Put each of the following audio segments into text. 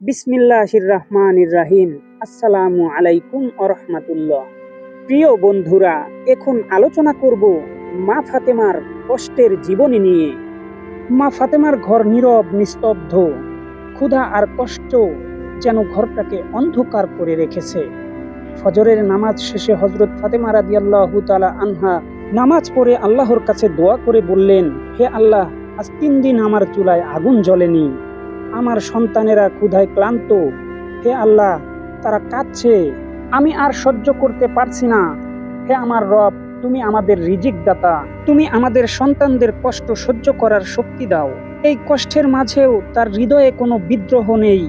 বিসমিল্লাহির রহমানির রাহিম। আসসালামু আলাইকুম আরহামাতুল্লাহ প্রিয় বন্ধুরা, এখন আলোচনা করব মা ফাতেমার কষ্টের জীবনী নিয়ে। মা ফাতেমার ঘর নীরব, নিস্তব্ধ। ক্ষুধা আর কষ্ট যেন ঘরটাকে অন্ধকার করে রেখেছে। ফজরের নামাজ শেষে হজরত ফাতেমা রাদিয়াল্লাহু তাআলা আনহা নামাজ পড়ে আল্লাহর কাছে দোয়া করে বললেন, হে আল্লাহ, আজ তিন দিন আমার চুলায় আগুন জ্বলেনি। আমার সন্তানেরা ক্ষুধায় ক্লান্ত। হে আল্লাহ, তারা কাঁদছে। আমি আর সহ্য করতে পারছি না। হে আমার রব, তুমি আমাদের রিজিক দাতা তুমি আমাদের সন্তানদের কষ্ট সহ্য করার শক্তি দাও। এই কষ্টের মাঝেও তার হৃদয়ে কোনো বিদ্রোহ নেই,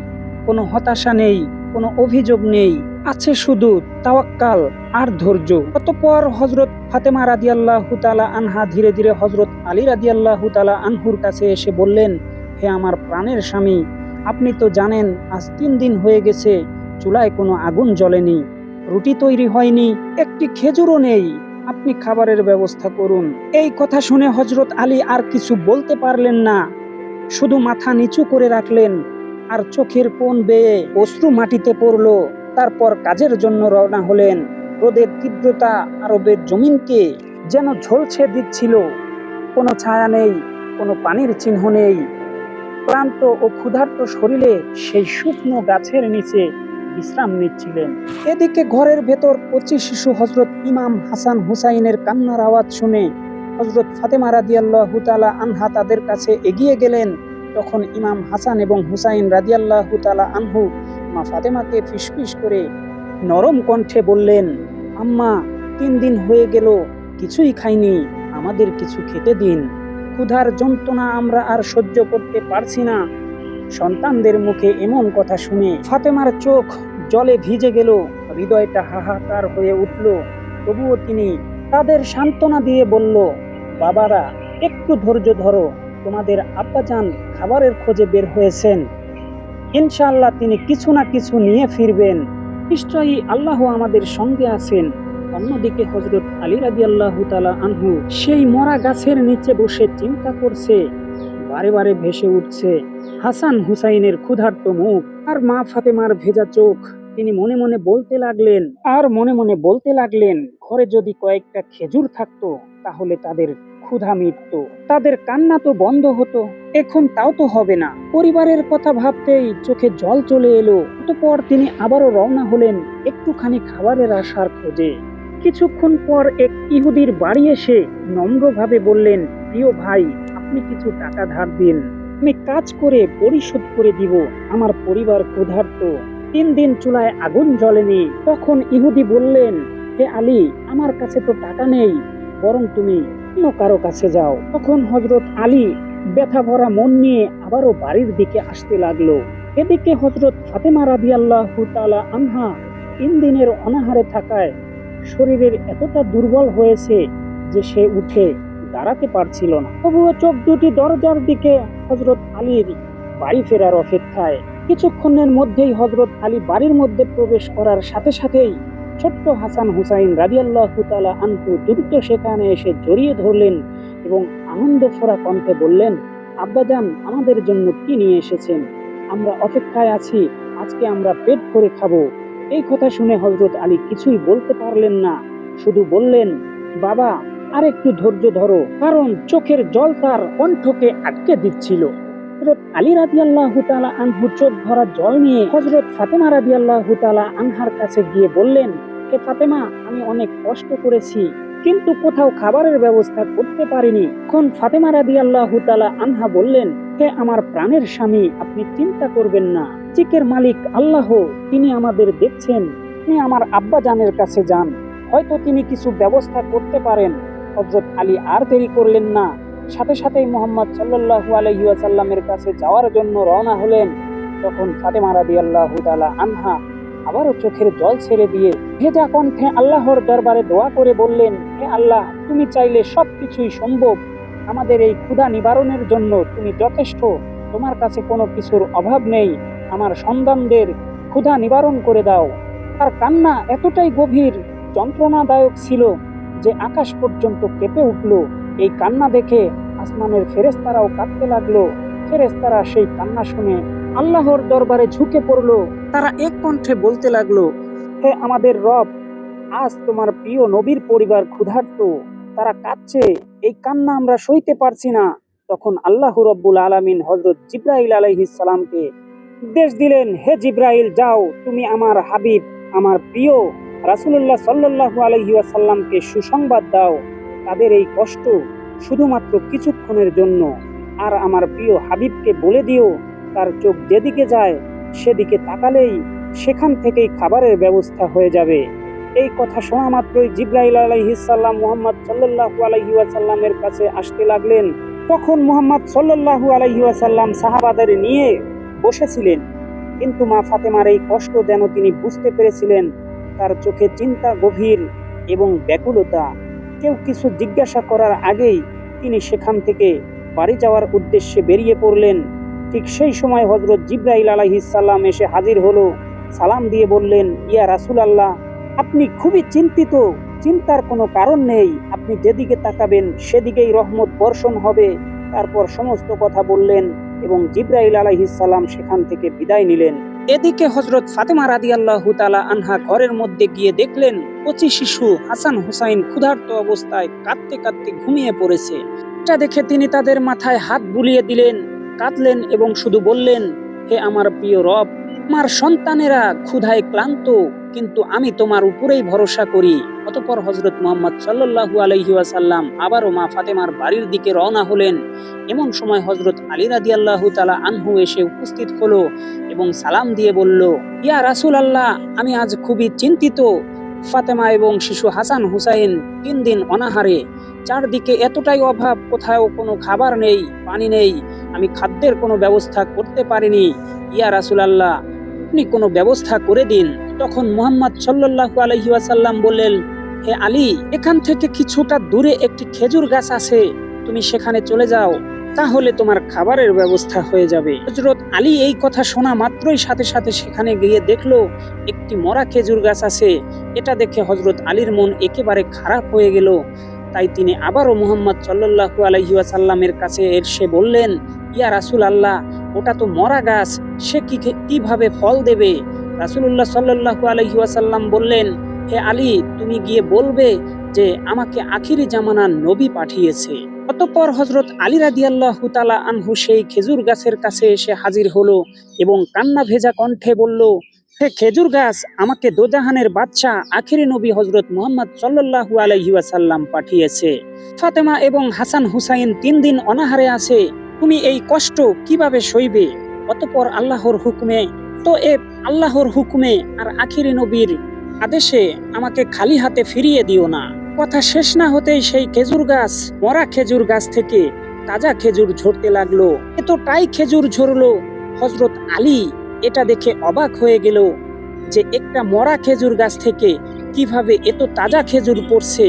কোনো হতাশা নেই, কোনো অভিযোগ নেই। আছে শুধু তাওয়াক্কাল আর ধৈর্য। অতঃপর হজরত ফাতেমা রাদিয়াল্লাহু তাআলা আনহা ধীরে ধীরে হজরত আলী রাদিয়াল্লাহু তাআলা আনহুর কাছে এসে বললেন হে আমার প্রাণের স্বামী, আপনি তো জানেন আজ তিন দিন হয়ে গেছে, চুলায় কোনো আগুন জ্বলেনি, রুটি তৈরি হয়নি, একটি খেজুরও নেই। আপনি খাবারের ব্যবস্থা করুন। এই কথা শুনে হজরত আলী আর কিছু বলতে পারলেন না। শুধু মাথা নিচু করে রাখলেন আর চোখের কোণ বেয়ে অশ্রু মাটিতে পড়ল। তারপর কাজের জন্য রওনা হলেন। রোদের তীব্রতা আরবের জমিনকে যেন ঝলছে দিচ্ছিল। কোনো ছায়া নেই, কোনো পানির চিহ্ন নেই। ক্লান্ত ও ক্ষুধার্ত শরীরে সেই শুকনো গাছের নিচে বিশ্রাম নিচ্ছিলেন। এদিকে ঘরের ভেতর কচি শিশু হজরত ইমাম হাসান হুসাইনের কান্নার আওয়াজ শুনে হজরত ফাতেমা রাদিয়াল্লাহু তাআলা আনহা তাদের কাছে এগিয়ে গেলেন। তখন ইমাম হাসান এবং হুসাইন রাদিয়াল্লাহু তাআলা আনহু মা ফাতেমাকে ফিসফিস করে নরম কণ্ঠে বললেন, আম্মা, তিন দিন হয়ে গেল, কিছুই খাইনি, আমাদের কিছু খেতে দিন। ক্ষুধার যন্ত্রণা আমরা আর সহ্য করতে পারছি না। সন্তানদের মুখে এমন কথা শুনে ফাতেমার চোখ জলে ভিজে গেল, হৃদয়টা হাহাকার হয়ে উঠল। তবুও তিনি তাদের সান্ত্বনা দিয়ে বলল, বাবারা, একটু ধৈর্য ধরো, তোমাদের আব্বাজান খাবারের খোঁজে বের হয়েছেন। ইনশাআল্লাহ তিনি কিছু না কিছু নিয়ে ফিরবেন। নিশ্চয়ই আল্লাহ আমাদের সঙ্গে আছেন। অন্যদিকে হজরত আলী রাজি আল্লাহ আনহু সেই মরা গাছের নিচে বসে চিন্তা করছে, বারে বারে ভেসে উঠছে। হাসান হুসাইনের ক্ষুধার্ত মুখ, আর মা ফাতেমার ভেজা চোখ। তিনি মনে মনে বলতে লাগলেন, আর মনে মনে বলতে লাগলেন, ঘরে যদি কয়েকটা খেজুর থাকতো, তাহলে তাদের ক্ষুধা মিটত। তাদের কান্না তো বন্ধ হতো। এখন তাও তো হবে না। পরিবারের কথা ভাবতেই চোখে জল চলে এলো। অতঃপর তিনি আবারও রওনা হলেন একটুখানি খাবারের আশার খোঁজে। কিছুক্ষণ পর এক ইহুদির বাড়ি এসে নম্রভাবে বললেন, প্রিয় ভাই, আপনি কিছু টাকা ধার দিন। আমি কাজ করে পরিশোধ করে দিব। আমার পরিবার ক্ষুধার্ত। তিন দিন চুলায় আগুন জ্বলেনি। তখন ইহুদি বললেন, হে আলী, আমার কাছে তো টাকা নেই, বরং তুমি অন্য কারও কাছে যাও। তখন হজরত আলী ব্যথা ভরা মন নিয়ে আবারও বাড়ির দিকে আসতে লাগল। এদিকে হজরত ফাতেমা রাদি আল্লাহ আনহা তিন দিনের অনাহারে থাকায় শরীরের এতটা দুর্বল হয়েছে যে সে উঠে দাঁড়াতে পারছিল না। তবুও চোখ দুটি দরজার দিকে হজরত আলীর বাড়ি ফেরার অপেক্ষায়। কিছুক্ষণের মধ্যেই হজরত আলী বাড়ির মধ্যে প্রবেশ করার সাথে সাথেই ছোট্ট হাসান হুসাইন রাজিয়াল্লাহ তালা আনহু দ্রুত সেখানে এসে জড়িয়ে ধরলেন এবং আনন্দ ফোরা কণ্ঠে বললেন আব্বাজান আমাদের জন্য কি নিয়ে এসেছেন? আমরা অপেক্ষায় আছি, আজকে আমরা পেট করে খাব। এই কথা শুনে হজরত আলী কিছুই বলতে পারলেন না। শুধু বললেন, বাবা আর একটু ধৈর্য ধরো, কারণ চোখের জল তার কণ্ঠকে আটকে দিচ্ছিল। হজরত আলী রাজি আল্লাহ আনহু চোখ ভরা জল নিয়ে হজরত ফাতেমা রাজি আল্লাহ আনহার কাছে গিয়ে বললেন, হে ফাতেমা, আমি অনেক কষ্ট করেছি, কিন্তু কোথাও খাবারের ব্যবস্থা করতে পারিনি। এখন ফাতেমা রাদি আল্লাহ আনহা বললেন, হে আমার প্রাণের স্বামী, আপনি চিন্তা করবেন না। চিকের মালিক আল্লাহ, তিনি আমাদের দেখছেন। আপনি আমার আব্বা জানের কাছে যান। হয়তো তিনি কিছু ব্যবস্থা করতে পারেন। হজরত আলী আর দেরি করলেন না। সাথে সাথেই মোহাম্মদ সাল্লাহু আলহিউসাল্লামের কাছে যাওয়ার জন্য রওনা হলেন। তখন ফাতেমা রাদি আল্লাহ আনহা আবারও চোখের জল ছেড়ে দিয়ে ভেজা কণ্ঠে আল্লাহর দরবারে দোয়া করে বললেন, হে আল্লাহ, তুমি চাইলে সব কিছুই সম্ভব। আমাদের এই ক্ষুধা নিবারণের জন্য তুমি যথেষ্ট। তোমার কাছে কোনো কিছুর অভাব নেই। আমার সন্তানদের ক্ষুধা নিবারণ করে দাও। তার কান্না এতটাই গভীর, যন্ত্রণাদায়ক ছিল যে আকাশ পর্যন্ত কেঁপে উঠল। এই কান্না দেখে আসমানের ফেরেস্তারাও কাঁদতে লাগল। ফেরেস্তারা সেই কান্না শুনে আল্লাহর দরবারে ঝুঁকে পড়ল। তারা এক কণ্ঠে বলতে লাগল, হে আমাদের রব, আজ তোমার প্রিয় নবীর পরিবার ক্ষুধার্ত। তারা কাঁদছে, এই কান্না আমরা সইতে পারছি না। তখন আল্লাহ রব্বুল আলামিন হজরত জিব্রাইল আলাইহিস সালামকে নির্দেশ দিলেন, হে জিব্রাইল, যাও, তুমি আমার হাবিব, আমার প্রিয়। রাসূলুল্লাহ সাল্লাল্লাহু আলাইহি ওয়াসাল্লামকে সুসংবাদ দাও। তাদের এই কষ্ট শুধুমাত্র কিছুক্ষণের জন্য। আর আমার প্রিয় হাবিবকে বলে দিও, তার চোখ যেদিকে যায়, সেদিকে তাকালেই সেখান থেকেই খাবারের ব্যবস্থা হয়ে যাবে। এই কথা শোনা মাত্রই জিব্রাইল আলাইহিসাল্লাম মুহাম্মদ সাল্লাল্লাহু আলাইহি ওয়াসাল্লামের কাছে আসতে লাগলেন। তখন মুহাম্মদ সাল্লাল্লাহু আলাইহি ওয়াসাল্লাম সাহাবাদের নিয়ে বসেছিলেন। কিন্তু মা ফাতেমার এই কষ্ট যেন তিনি বুঝতে পেরেছিলেন, তার চোখে চিন্তা গভীর এবং ব্যাকুলতা। কেউ কিছু জিজ্ঞাসা করার আগেই তিনি সেখান থেকে বাড়ি যাওয়ার উদ্দেশ্যে বেরিয়ে পড়লেন। ঠিক সেই সময় হজরত জিব্রাইল আলাইহিসাল্লাম এসে হাজির হলো। সালাম দিয়ে বললেন, ইয়া রাসুল আল্লাহ আপনি খুবই চিন্তিত। চিন্তার কোনো কারণ নেই। আপনি যেদিকে তাকাবেন, সেদিকেই রহমত বর্ষণ হবে। তারপর সমস্ত কথা বললেন। এবং জিব্রাইল আলাইহিসাল্লাম সেখান থেকে বিদায় নিলেন। এদিকে হজরত ফাতেমা রাদি আল্লাহ তালা আনহা ঘরের মধ্যে গিয়ে দেখলেন, কচি শিশু হাসান হুসাইন ক্ষুধার্ত অবস্থায় কাঁদতে কাঁদতে ঘুমিয়ে পড়েছে। এটা দেখে তিনি তাদের মাথায় হাত বুলিয়ে দিলেন, কাঁদলেন এবং শুধু বললেন, হে আমার প্রিয় রব, আমার সন্তানেরা ক্ষুধায় ক্লান্ত, কিন্তু আমি তোমার উপরেই ভরসা করি। অতপর হজরত মোহাম্মদ সাল্লাল্লাহু আলাইহি ওয়াসাল্লাম আবারও মা ফাতেমার বাড়ির দিকে রওনা হলেন। এমন সময় হজরত আলী রাদিয়াল্লাহু তালা আনহু এসে উপস্থিত হলো এবং সালাম দিয়ে বলল, ইয়া রাসূল আল্লাহ আমি আজ খুবই চিন্তিত। ফাতেমা এবং শিশু হাসান হুসাইন তিন দিন অনাহারে। চারদিকে এতটাই অভাব, কোথাও কোনো খাবার নেই, পানি নেই। আমি খাদ্যের কোনো ব্যবস্থা করতে পারিনি। ইয়া রাসুল আল্লাহ আপনি কোনো ব্যবস্থা করে দিন। তখন মুহাম্মদ সাল্লাল্লাহু আলাইহি ওয়াসাল্লাম বললেন হে আলী, এখান থেকে কিছুটা দূরে একটি খেজুর গাছ আছে, তুমি সেখানে চলে যাও, তাহলে তোমার খাবারের ব্যবস্থা হয়ে যাবে। হজরত আলী এই কথা শোনা মাত্রই সাথে সাথে সেখানে গিয়ে দেখল, একটি মরা খেজুর গাছ আছে, এটা দেখে হজরত আলীর মন একেবারে খারাপ হয়ে গেল। তাই তিনি আবারও মুহাম্মদ সাল্লাল্লাহু আলাইহি ওয়াসাল্লামের কাছে এসে বললেন, ইয়া রাসূল আল্লাহ ওটা তো মরা গাছ, সে কি, কীভাবে ফল দেবে? রাসূলুল্লাহ সাল্লাল্লাহু আলাইহি ওয়াসাল্লাম বললেন হে আলী, তুমি গিয়ে বলবে যে আমাকে আখিরি জামানার নবী পাঠিয়েছে। অতঃপর হজরত আলী রাদিয়াল্লাহু তাআলা আনহু সেই খেজুর গাছের কাছে এসে হাজির হলো এবং কান্না ভেজা কণ্ঠে বলল, হে খেজুর গাছ, আমাকে দোজাহানের বাদশাহ, আখিরি নবী হজরত মুহাম্মদ সাল্লাল্লাহু আলাইহি ওয়াসাল্লাম পাঠিয়েছে। ফাতেমা এবং হাসান হুসাইন তিন দিন অনাহারে আছে, তুমি এই কষ্ট কীভাবে সইবে? অতঃপর আল্লাহর হুকুমে তো এ আল্লাহর হুকুমে আর আখিরি নবীর আদেশে আমাকে খালি হাতে ফিরিয়ে দিও না। কথা শেষ না হতেই সেই খেজুর গাছ, মরা খেজুর গাছ থেকে তাজা খেজুর ঝরতে লাগল। এতটাই খেজুর ঝরলো। হজরত আলী এটা দেখে অবাক হয়ে গেল যে একটা মরা খেজুর গাছ থেকে কীভাবে এত তাজা খেজুর পড়ছে।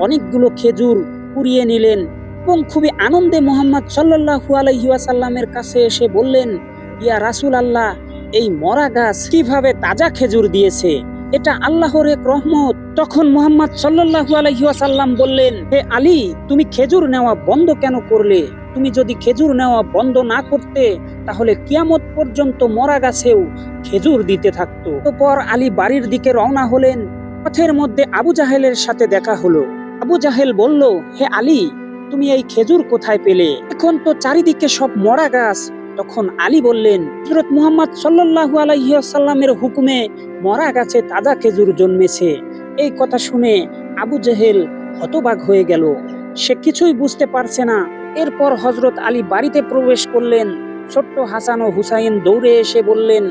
অনেকগুলো খেজুর কুড়িয়ে নিলেন এবং খুবই আনন্দে মোহাম্মদ সাল্লাল্লাহু আলাইহি ওয়াসাল্লামের কাছে এসে বললেন, ইয়া রাসূল আল্লাহ এই মরা গাছ কীভাবে তাজা খেজুর দিয়েছে? এটা আল্লাহর এক রহমত। তখন মুহাম্মদ সাল্লাল্লাহু আলাইহি ওয়াসাল্লাম বললেন, হে আলী, তুমি খেজুর নেওয়া বন্ধ কেন করলে? তুমি যদি খেজুর নেওয়া বন্ধ না করতে, তাহলে কিয়ামত পর্যন্ত মরা গাছেও খেজুর দিতে থাকতো। পর আলী বাড়ির দিকে রওনা হলেন। পথের মধ্যে আবু জাহেলের সাথে দেখা হলো। আবু জাহেল বলল, হে আলী, তুমি এই খেজুর কোথায় পেলে? এখন তো চারিদিকে সব মরা গাছ। তখন আলী বললেন হজরত মুহাম্মদ সাল্লাল্লাহু আলাইহি ওয়াসাল্লামের হুকুমে মরা গাছে তাজা খেজুর জন্মেছে। এই কথা শুনে আবু জেহেল হতবাক হয়ে গেল। সে কিছুই বুঝতে পারছে না। এরপর হজরত আলী বাড়িতে প্রবেশ করলেন। ছোট্ট হাসান ও হুসাইন দৌড়ে এসে বললেন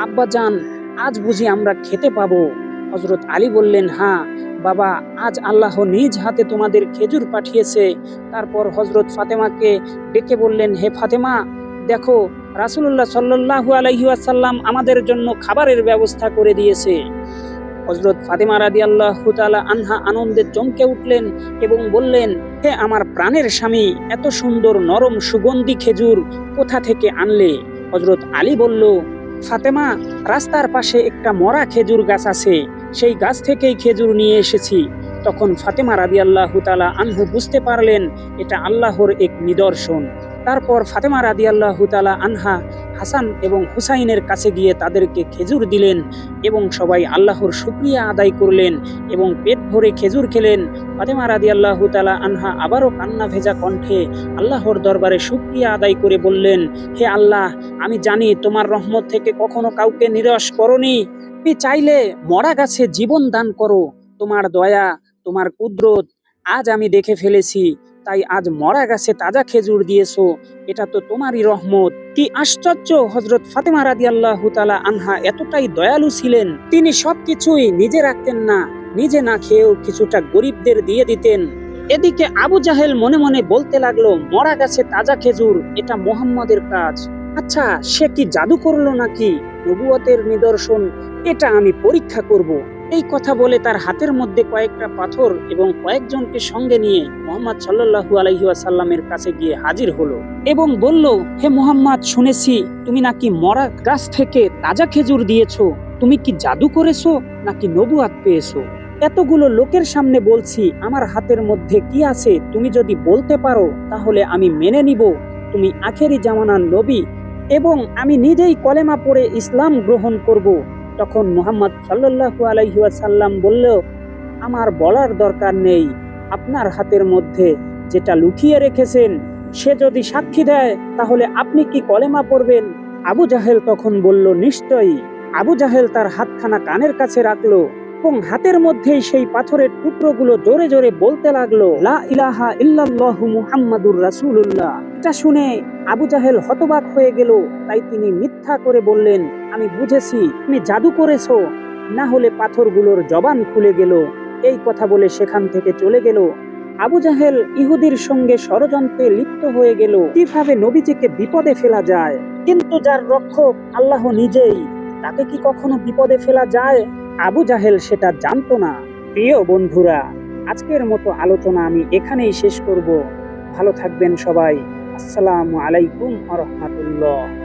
আব্বাজান আজ বুঝি আমরা খেতে পাবো। হজরত আলী বললেন হ্যাঁ বাবা, আজ আল্লাহ নিজ হাতে তোমাদের খেজুর পাঠিয়েছে। তারপর হজরত ফাতেমাকে ডেকে বললেন, হে ফাতেমা দেখো রাসুল্লাহ সাল্লাহু আলহি আসাল্লাম আমাদের জন্য খাবারের ব্যবস্থা করে দিয়েছে। হজরত ফাতেমা রাদি আল্লাহ হুতালা আনহা আনন্দে চমকে উঠলেন এবং বললেন, হে আমার প্রাণের স্বামী, এত সুন্দর নরম সুগন্ধি খেজুর কোথা থেকে আনলে? হজরত আলী বলল, ফাতেমা, রাস্তার পাশে একটা মরা খেজুর গাছ আছে, সেই গাছ থেকেই খেজুর নিয়ে এসেছি। তখন ফাতেমা রাদি আল্লাহ হুতালা আনহু বুঝতে পারলেন, এটা আল্লাহর এক নিদর্শন। তারপর ফাতেমা রাদিয়াল্লাহু তাআলা আনহা, হাসান এবং হুসাইনের কাছে গিয়ে তাদেরকে খেজুর দিলেন এবং সবাই আল্লাহর শুক্রিয়া আদায় করলেন এবং পেট ভরে খেজুর খেলেন। ফাতেমা রাদিয়াল্লাহু তাআলা আনহা আবারও কান্না ভেজা কণ্ঠে আল্লাহর দরবারে শুক্রিয়া আদায় করে বললেন, হে আল্লাহ, আমি জানি তোমার রহমত থেকে কখনো কাউকে নিরস করনি। তুমি চাইলে মরা গাছে জীবন দান করো। তোমার দয়া, তোমার কুদরত আজ আমি দেখে ফেলেছি। তাই আজ মরা গাছে তাজা খেজুর দিয়েছ। এটা তো তোমারই রহমত। কি আশ্চর্য হজরত ফাতেমা রাদিয়াল্লাহু তাআলা আনহা এতটাই দয়ালু ছিলেন। তিনি সবকিছুই নিজে রাখতেন না, নিজে না খেয়েও কিছুটা গরিবদের দিয়ে দিতেন। এদিকে আবু জাহেল মনে মনে বলতে লাগল, মরা গাছে তাজা খেজুর, এটা মোহাম্মদের কাজ। আচ্ছা সে কি জাদু করল নাকি? নবুয়তের নিদর্শন, এটা আমি পরীক্ষা করব। এই কথা বলে তার হাতের মধ্যে কয়েকটা পাথর এবং কয়েকজনকে সঙ্গে নিয়ে মোহাম্মদ সাল্লাল্লাহু আলাইহি ওয়াসাল্লামের কাছে গিয়ে হাজির হলো এবং বলল, হে মোহাম্মদ, শুনেছি তুমি নাকি মরা গাছ থেকে তাজা খেজুর দিয়েছ। তুমি কি জাদু করেছ নাকি নবুয়াত পেয়েছ? এতগুলো লোকের সামনে বলছি, আমার হাতের মধ্যে কি আছে? তুমি যদি বলতে পারো, তাহলে আমি মেনে নিব। তুমি আখেরি জামানার নবী এবং আমি নিজেই কলেমা পড়ে ইসলাম গ্রহণ করব। তখন মোহাম্মদ সাল্লু আলাইহি ওয়াসাল্লাম বলল, আমার বলার দরকার নেই। আপনার হাতের মধ্যে যেটা লুকিয়ে রেখেছেন, সে যদি সাক্ষী দেয়, তাহলে আপনি কি কলেমা পড়বেন? আবু জাহেল তখন বলল, নিশ্চয়ই। আবু জাহেল তার হাতখানা কানের কাছে রাখল। এবং হাতের মধ্যেই সেই পাথরের টুকরোগুলো জোরে জোরে বলতে লাগল, লা ইলাহা ইল্লাল্লাহু মুহাম্মাদুর রাসূলুল্লাহ। এটা শুনে আবু জাহেল হতবাক হয়ে গেল। তাই তিনি মিথ্যা করে বললেন, আমি বুঝেছি, তুমি জাদু করেছ। না হলে পাথরগুলোর জবান খুলে গেল। এই কথা বলে সেখান থেকে চলে গেল। আবু জাহেল ইহুদির সঙ্গে ষড়যন্ত্রে লিপ্ত হয়ে গেল। কীভাবে নবীজিকে বিপদে ফেলা যায়? কিন্তু যার রক্ষক আল্লাহ নিজেই। তাকে কি কখনো বিপদে ফেলা যায়? আবু জাহেল সেটা জানতো না। প্রিয় বন্ধুরা, আজকের মতো আলোচনা আমি এখানেই শেষ করব। ভালো থাকবেন সবাই। আসসালামু আলাইকুম আ রহমাতুল্লাহ।